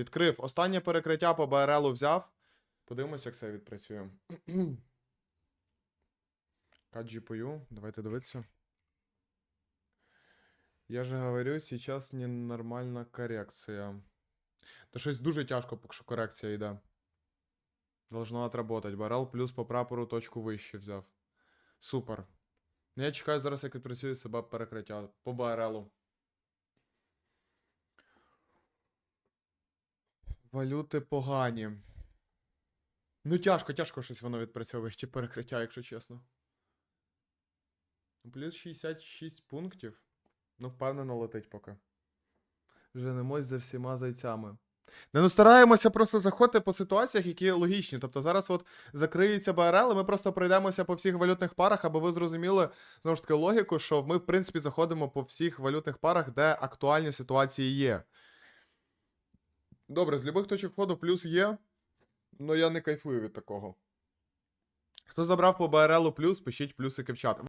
Відкрив. Останнє перекриття по БРЛу взяв. Подивимося, як це відпрацює. Каджіпою. Давайте дивитися. Я же говорю, сейчас ненормальна корекція. Та щось дуже тяжко, поки що корекція йде. Должно отработать. Барел плюс по прапору точку вище взяв. Супер. Ну, я чекаю зараз, як відпрацює себе перекриття по БРЛу. Валюти погані. Ну, тяжко, тяжко щось воно відпрацьовує, ті перекриття, якщо чесно. Ну, Плюс 66 пунктів. Ну, впевнено, летить поки. Женемось за всіма зайцями. Не, ну стараємося просто заходити по ситуаціях, які логічні. Тобто зараз от закриється БРЛ, і ми просто пройдемося по всіх валютних парах, аби ви зрозуміли знову ж таки логіку, що ми, в принципі, заходимо по всіх валютних парах, де актуальні ситуації є. Добре, з любих точок входу плюс є, але я не кайфую від такого. Хто забрав по БРЛу плюс, пишіть плюсики в чат.